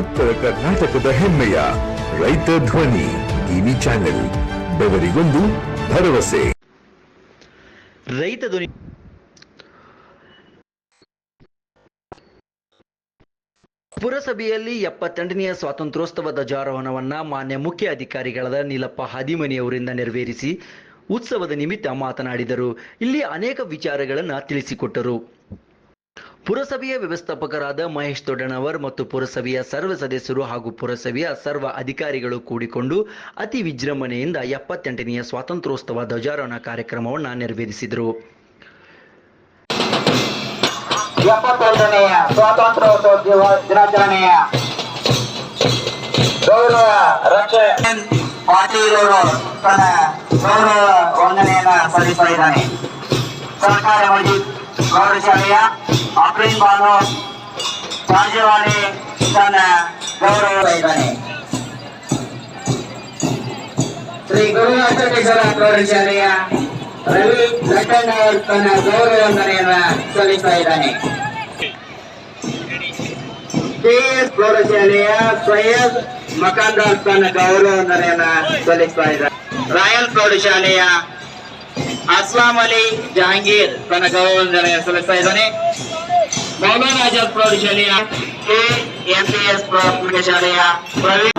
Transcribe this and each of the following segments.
ಉತ್ತರ ಕರ್ನಾಟಕದ ಹೆಮ್ಮೆಯ ರೈತ ಧ್ವನಿ ಟಿವಿ ಚಾನೆಲ್, ಬೆವರಿಗೊಂದು ಭರವಸೆ. ರೈತ ಧ್ವನಿ. ಪುರಸಭೆಯಲ್ಲಿ ಎಪ್ಪತ್ತೆಂಟನೆಯ ಸ್ವಾತಂತ್ರ್ಯೋತ್ಸವ ಧ್ವಜಾರೋಹಣವನ್ನ ಮಾನ್ಯ ಮುಖ್ಯ ಅಧಿಕಾರಿಗಳಾದ ನೀಲಪ್ಪ ಹಾದಿಮನಿಯವರಿಂದ ನೆರವೇರಿಸಿ ಉತ್ಸವದ ನಿಮಿತ್ತ ಮಾತನಾಡಿದರು. ಇಲ್ಲಿ ಅನೇಕ ವಿಚಾರಗಳನ್ನು ತಿಳಿಸಿಕೊಟ್ಟರು. ಪುರಸಭೆಯ ವ್ಯವಸ್ಥಾಪಕರಾದ ಮಹೇಶ್ ದೊಡ್ಡನವರ್ ಮತ್ತು ಪುರಸಭೆಯ ಸರ್ವ ಸದಸ್ಯರು ಹಾಗೂ ಪುರಸಭೆಯ ಸರ್ವ ಅಧಿಕಾರಿಗಳು ಕೂಡಿಕೊಂಡು ಅತಿ ವಿಜೃಂಭಣೆಯಿಂದ ಎಪ್ಪತ್ತೆಂಟನೆಯ ಸ್ವಾತಂತ್ರ್ಯೋತ್ಸವ ಧ್ವಜಾರೋಹಣ ಕಾರ್ಯಕ್ರಮವನ್ನು ನೆರವೇರಿಸಿದರು. ಸರ್ಕಾರ ಗೌರವ ರಕ್ಷೆ ಪಾಟೀಲರು ತನ್ನ ಗೌರವ ವಂದನೆಯನ್ನ ಸಲ್ಲಿಸ್ತಾ ಇದ್ದಾನೆ ಸರ್ಕಾರಿ ಮಜೀದ್ ಪ್ರೌಢಶಾಲೆಯ ಅಫ್ರೀನ್ ಬಾನು ಸಾಂಜವಾಡಿ ತನ್ನ ಗೌರವ ಇದ್ದಾನೆ ಶ್ರೀ ಗುರು ವೆಂಕಟೇಶ್ವರ ಪ್ರೌಢಶಾಲೆಯ ರವಿ ಲಟ್ಟಣ್ಣ ಅವರು ತನ್ನ ಗೌರವ ವಂದನೆಯನ್ನ ಸಲ್ಲಿಸ್ತಾ ಇದ್ದಾನೆ ಕೆಎಸ್ ಪ್ರೌಢಶಾಲೆಯ ಸೈಯದ್ ಮಕಾಂದಾರ್ ತನ್ನ ಗೌರವ ವಂದನೆಯನ್ನ ಸಲ್ಲಿಸ್ತಾ ಇದ್ದಾರೆ ರಾಯಲ್ ಪ್ರೌಢಶಾಲೆಯ ಅಸ್ಲಾಂ ಅಲಿ ಜಹಾಂಗೀರ್ ತನ್ನ ಗೌರವ ವಂದನೆಯನ್ನು ಸಲ್ಲಿಸ್ತಾ ಇದ್ದಾನೆ ಮೌಲಾನ ಆಜಾದ್ ಪ್ರೌಢಶಾಲೆಯ ಕೆ ಎಂಪಿಎಸ್ ಪ್ರೌಢಶಾಲೆಯ ಪ್ರವೀಣ್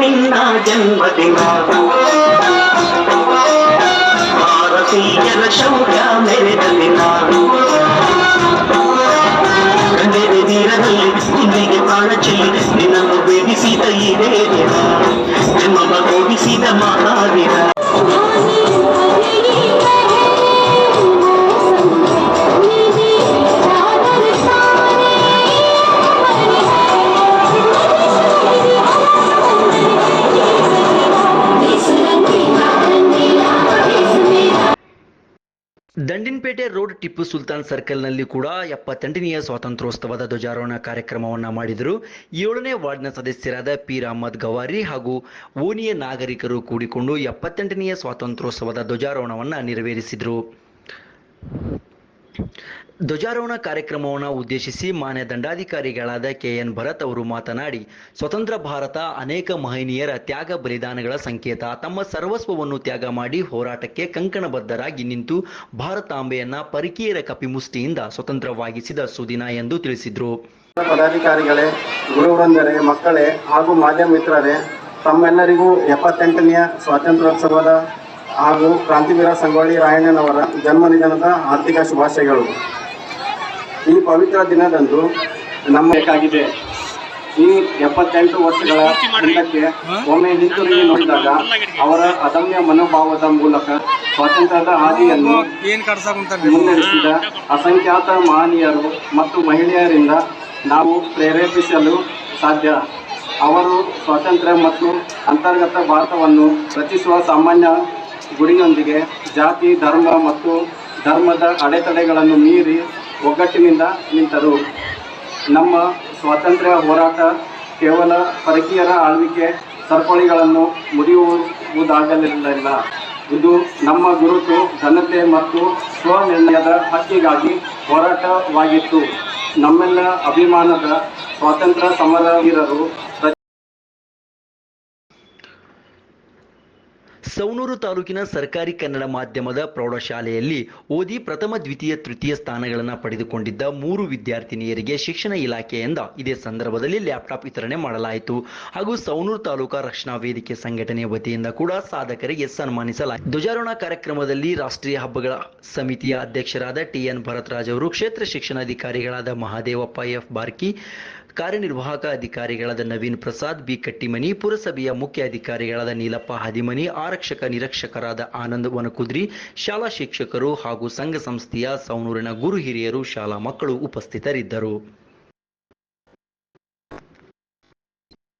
ನಿನ್ನ यही नशों मेरे दिल का ದಂಡಿನಪೇಟೆ ರೋಡ್ ಟಿಪ್ಪು ಸುಲ್ತಾನ್ ಸರ್ಕಲ್ನಲ್ಲಿ ಕೂಡ ಎಪ್ಪತ್ತೆಂಟನೆಯ ಸ್ವಾತಂತ್ರ್ಯೋತ್ಸವದ ಧ್ವಜಾರೋಹಣ ಕಾರ್ಯಕ್ರಮವನ್ನು ಮಾಡಿದರು. ಏಳನೇ ವಾರ್ಡ್ನ ಸದಸ್ಯರಾದ ಪೀರ್ ಅಹಮದ್ ಗವಾರಿ ಹಾಗೂ ಓನಿಯ ನಾಗರಿಕರು ಕೂಡಿಕೊಂಡು ಎಪ್ಪತ್ತೆಂಟನೆಯ ಸ್ವಾತಂತ್ರ್ಯೋತ್ಸವದ ಧ್ವಜಾರೋಹಣವನ್ನು ನೆರವೇರಿಸಿದರು. ಧ್ವಜಾರೋಹಣ ಕಾರ್ಯಕ್ರಮವನ್ನು ಉದ್ದೇಶಿಸಿ ಮಾನ್ಯ ದಂಡಾಧಿಕಾರಿಗಳಾದ ಕೆಎನ್ ಭರತ್ ಅವರು ಮಾತನಾಡಿ, ಸ್ವತಂತ್ರ ಭಾರತ ಅನೇಕ ಮಹನೀಯರ ತ್ಯಾಗ ಬಲಿದಾನಗಳ ಸಂಕೇತ. ತಮ್ಮ ಸರ್ವಸ್ವವನ್ನು ತ್ಯಾಗ ಮಾಡಿ ಹೋರಾಟಕ್ಕೆ ಕಂಕಣಬದ್ಧರಾಗಿ ನಿಂತು ಭಾರತಾಂಬೆಯನ್ನ ಪರಿಕೀಯರ ಕಪಿಮುಷ್ಟಿಯಿಂದ ಸ್ವತಂತ್ರವಾಗಿಸಿದ ಸುದಿನ ಎಂದು ತಿಳಿಸಿದರು. ಪದಾಧಿಕಾರಿಗಳೇ, ಗುರುವೃಂದರೇ, ಮಕ್ಕಳೇ ಹಾಗೂ ಮಾಧ್ಯಮ ಮಿತ್ರರೇ, ತಮ್ಮೆಲ್ಲರಿಗೂ ಎಪ್ಪತ್ತೆಂಟನೆಯ ಸ್ವಾತಂತ್ರ್ಯೋತ್ಸವದ ಹಾಗೂ ಕ್ರಾಂತಿವೀರ ಸಂಗೊಳ್ಳಿ ರಾಯಣ್ಣನವರ ಜನ್ಮ ನಿಧನದ ಆರ್ಥಿಕ ಶುಭಾಶಯಗಳು. ಈ ಪವಿತ್ರ ದಿನದಂದು ನಮ್ಮ ಬೇಕಾಗಿದೆ. ಈ ಎಪ್ಪತ್ತೆಂಟು ವರ್ಷಗಳ ಹಿಂದಕ್ಕೆ ಒಮ್ಮೆ ಹಿಂತಿರುಗಿ ನೋಡಿದಾಗ ಅವರ ಅದಮ್ಯ ಮನೋಭಾವದ ಮೂಲಕ ಸ್ವಾತಂತ್ರ್ಯದ ಹಾದಿಯನ್ನು ಮುನ್ನಡೆಸಿದ ಅಸಂಖ್ಯಾತ ಮಹನೀಯರು ಮತ್ತು ಮಹಿಳೆಯರಿಂದ ನಾವು ಪ್ರೇರೇಪಿಸಲು ಸಾಧ್ಯ. ಅವರು ಸ್ವಾತಂತ್ರ್ಯ ಮತ್ತು ಅಂತರ್ಗತ ಭಾರತವನ್ನು ರಚಿಸುವ ಸಾಮಾನ್ಯ ಗುರಿಯೊಂದಿಗೆ ಜಾತಿ, ಧರ್ಮ ಮತ್ತು ಧರ್ಮದ ಅಡೆತಡೆಗಳನ್ನು ಮೀರಿ ಒಗ್ಗಟ್ಟಿನಿಂದ ನಿಂತರು. ನಮ್ಮ ಸ್ವಾತಂತ್ರ್ಯ ಹೋರಾಟ ಕೇವಲ ಪರಕೀಯರ ಆಳ್ವಿಕೆ ಸರಪಳಿಗಳನ್ನು ಮುರಿಯುವುದಾಗಲಿಲ್ಲ ಇದು ನಮ್ಮ ಗುರುತು ಘನತೆ ಮತ್ತು ಸ್ವನಿರ್ಣಯದ ಹಕ್ಕಿಗಾಗಿ ಹೋರಾಟವಾಗಿತ್ತು. ನಮ್ಮೆಲ್ಲ ಅಭಿಮಾನದ ಸ್ವಾತಂತ್ರ್ಯ ಸಮರವೀರರು ಸೌನೂರು ತಾಲೂಕಿನ ಸರ್ಕಾರಿ ಕನ್ನಡ ಮಾಧ್ಯಮದ ಪ್ರೌಢಶಾಲೆಯಲ್ಲಿ ಓದಿ ಪ್ರಥಮ, ದ್ವಿತೀಯ, ತೃತೀಯ ಸ್ಥಾನಗಳನ್ನು ಪಡೆದುಕೊಂಡಿದ್ದ ಮೂರು ವಿದ್ಯಾರ್ಥಿನಿಯರಿಗೆ ಶಿಕ್ಷಣ ಇಲಾಖೆಯಿಂದ ಇದೇ ಸಂದರ್ಭದಲ್ಲಿ ಲ್ಯಾಪ್ಟಾಪ್ ವಿತರಣೆ ಮಾಡಲಾಯಿತು. ಹಾಗೂ ಸೌನೂರು ತಾಲೂಕಾ ರಕ್ಷಣಾ ವೇದಿಕೆ ಸಂಘಟನೆಯ ವತಿಯಿಂದ ಕೂಡ ಸಾಧಕರಿಗೆ ಸನ್ಮಾನಿಸಲಾಯಿತು ಧ್ವಜಾರೋಹಣ ಕಾರ್ಯಕ್ರಮದಲ್ಲಿ ರಾಷ್ಟ್ರೀಯ ಹಬ್ಬಗಳ ಸಮಿತಿಯ ಅಧ್ಯಕ್ಷರಾದ ಟಿಎನ್ ಭರತರಾಜ್ ಅವರು, ಕ್ಷೇತ್ರ ಶಿಕ್ಷಣಾಧಿಕಾರಿಗಳಾದ ಮಹಾದೇವಪ್ಪ ಎಫ್. ಬಾರ್ಕಿ ಕಾರ್ಯನಿರ್ವಾಹಕ ಅಧಿಕಾರಿಗಳಾದ ನವೀನ್ ಪ್ರಸಾದ್, ಬಿ. ಕಟ್ಟಿಮನಿ, ಪುರಸಭೆಯ ಮುಖ್ಯ ಅಧಿಕಾರಿಗಳಾದ ನೀಲಪ್ಪ ಹದಿಮನಿ, ಆರಕ್ಷಕ ನಿರೀಕ್ಷಕರಾದ ಆನಂದ್ ವನಕುದ್ರಿ, ಶಾಲಾ ಶಿಕ್ಷಕರು ಹಾಗೂ ಸಂಘ ಸಂಸ್ಥೆಯ ಸೌನೂರಿನ ಗುರು ಹಿರಿಯರು, ಶಾಲಾ ಮಕ್ಕಳು ಉಪಸ್ಥಿತರಿದ್ದರು.